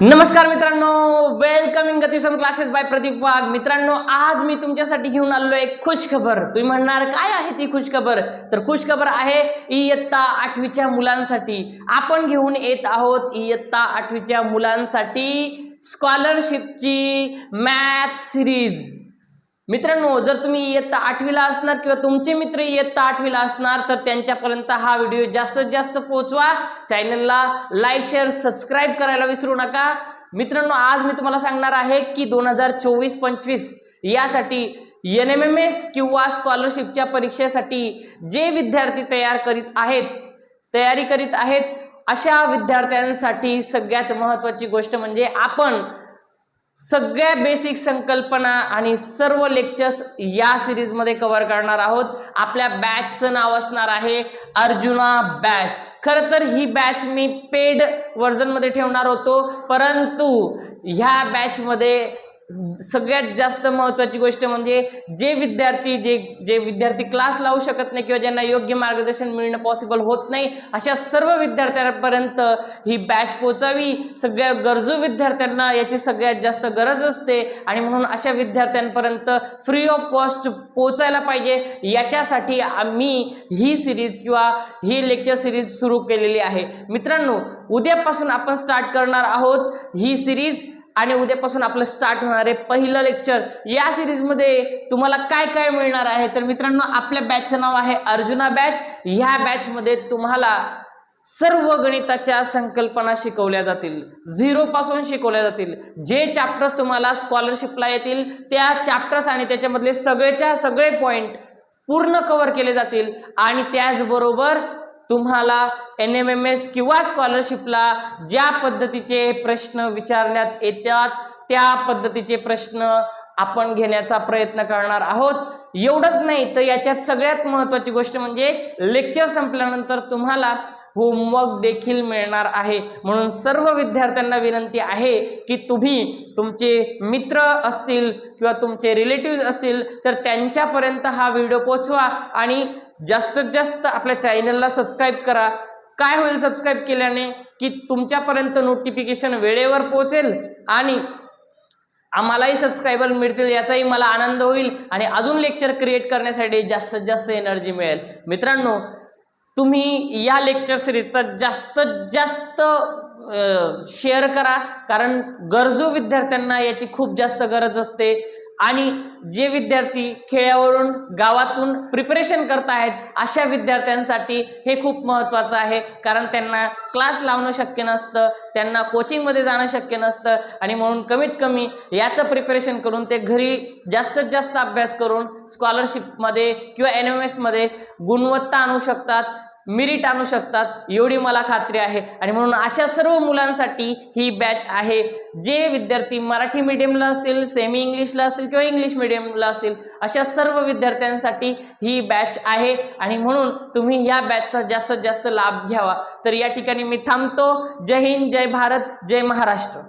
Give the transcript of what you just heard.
नमस्कार मित्रांनो वेलकम गतिशन क्लासेस बाय प्रदीप वाघ. मित्रांनो आज मी तुमच्यासाठी घेऊन आलो एक खुश खबर. तुम्ही म्हणणार काय आहे ती खुश खबर? तर खुश खबर आहे इयत्ता आठवीच्या मुलांसाठी. आपण घेऊन येत आहोत इयत्ता आठवीच्या मुलांसाठी स्कॉलरशिपची मॅथ सिरीज मित्रांनो जर तुम्ही इयत्ता आठवीला असणार किंवा तुमचे मित्र इयत्ता आठवीला असणार तर त्यांच्यापर्यंत हा व्हिडिओ जास्तीत जास्त पोहोचवा. चॅनलला लाईक शेअर सबस्क्राईब करायला विसरू नका. मित्रांनो आज मी तुम्हाला सांगणार आहे की दोन हजार चोवीस पंचवीस यासाठी एन एम एम एस किंवा स्कॉलरशिपच्या परीक्षेसाठी जे विद्यार्थी तयार करीत आहेत तयारी करीत आहेत अशा विद्यार्थ्यांसाठी सगळ्यात महत्त्वाची गोष्ट म्हणजे आपण सगळ्या बेसिक संकल्पना आणि सर्व लेक्चर्स या सिरीजमध्ये कव्हर करणार आहोत. आपल्या बॅचचं नाव असणार आहे अर्जुना बॅच खरं तर ही बॅच मी पेड व्हर्जनमध्ये ठेवणार होतो. परंतु ह्या बॅचमध्ये सगळ्यात जास्त महत्त्वाची गोष्ट म्हणजे जे विद्यार्थी जे जे विद्यार्थी क्लास लावू शकत नाही किंवा ज्यांना योग्य मार्गदर्शन मिळणं पॉसिबल होत नाही अशा सर्व विद्यार्थ्यांपर्यंत ही बॅच पोचावी सगळ्या गरजू विद्यार्थ्यांना याची सगळ्यात जास्त गरज असते आणि म्हणून अशा विद्यार्थ्यांपर्यंत फ्री ऑफ कॉस्ट पोचायला पाहिजे. याच्यासाठी आम्ही ही सिरीज किंवा ही लेक्चर सिरीज सुरू केलेली आहे. मित्रांनो उद्यापासून आपण स्टार्ट करणार आहोत ही सिरीज आणि उद्यापासून आपलं स्टार्ट होणार आहे पहिलं लेक्चर या सिरीजमध्ये तुम्हाला काय काय मिळणार आहे? तर मित्रांनो आपल्या बॅचचं नाव आहे अर्जुना बॅच ह्या बॅचमध्ये तुम्हाला सर्व गणिताच्या संकल्पना शिकवल्या जातील. झिरोपासून शिकवल्या जातील. जे चॅप्टर्स तुम्हाला स्कॉलरशिपला येतील त्या चॅप्टर्स आणि त्याच्यामधले सगळेच्या सगळे पॉईंट पूर्ण कव्हर केले जातील. आणि त्याचबरोबर तुम्हाला एन एम एम एस किंवा स्कॉलरशिपला ज्या पद्धतीचे प्रश्न विचारण्यात येतात त्या पद्धतीचे प्रश्न आपण घेण्याचा प्रयत्न करणार आहोत. एवढंच नाही तर याच्यात सगळ्यात महत्त्वाची गोष्ट म्हणजे लेक्चर संपल्यानंतर तुम्हाला होमवर्क देखील मिळणार आहे. म्हणून सर्व विद्यार्थ्यांना विनंती आहे की तुम्ही तुमचे मित्र असतील किंवा तुमचे रिलेटिव्ह असतील तर त्यांच्यापर्यंत हा व्हिडिओ पोचवा आणि जास्तीत जास्त आपल्या चॅनलला सबस्क्राईब करा. काय होईल सबस्क्राईब केल्याने? की तुमच्यापर्यंत नोटिफिकेशन वेळेवर पोहोचेल आणि आम्हालाही सबस्क्रायबर मिळतील याचाही मला आनंद होईल आणि अजून लेक्चर क्रिएट करण्यासाठी जास्तीत जास्त एनर्जी मिळेल. मित्रांनो तुम्ही या लेक्चर सिरीजचा जास्तीत जास्त शेअर करा. कारण गरजू विद्यार्थ्यांना याची खूप जास्त गरज असते. आणि जे विद्यार्थी खेड्यावरून गावातून प्रिपरेशन करत आहेत अशा विद्यार्थ्यांसाठी हे खूप महत्त्वाचं आहे. कारण त्यांना क्लास लावणं शक्य नसतं त्यांना कोचिंगमध्ये जाणं शक्य नसतं आणि म्हणून कमीत कमी याचं प्रिपरेशन करून ते घरी जास्तीत जास्त अभ्यास करून स्कॉलरशिपमध्ये किंवा एन एम एसमध्ये गुणवत्ता आणू शकतात. मिरिट आणू शकतात. एवढी मला खात्री आहे. आणि म्हणून अशा सर्व मुलांसाठी ही बॅच आहे. जे विद्यार्थी मराठी मीडियमला असतील सेमी इंग्लिशला असतील किंवा इंग्लिश मिडियमला असतील अशा सर्व विद्यार्थ्यांसाठी ही बॅच आहे. आणि म्हणून तुम्ही या बॅचचा जास्तीत जास्त लाभ घ्यावा. तर या ठिकाणी मी थांबतो. जय हिंद जय भारत जय महाराष्ट्र.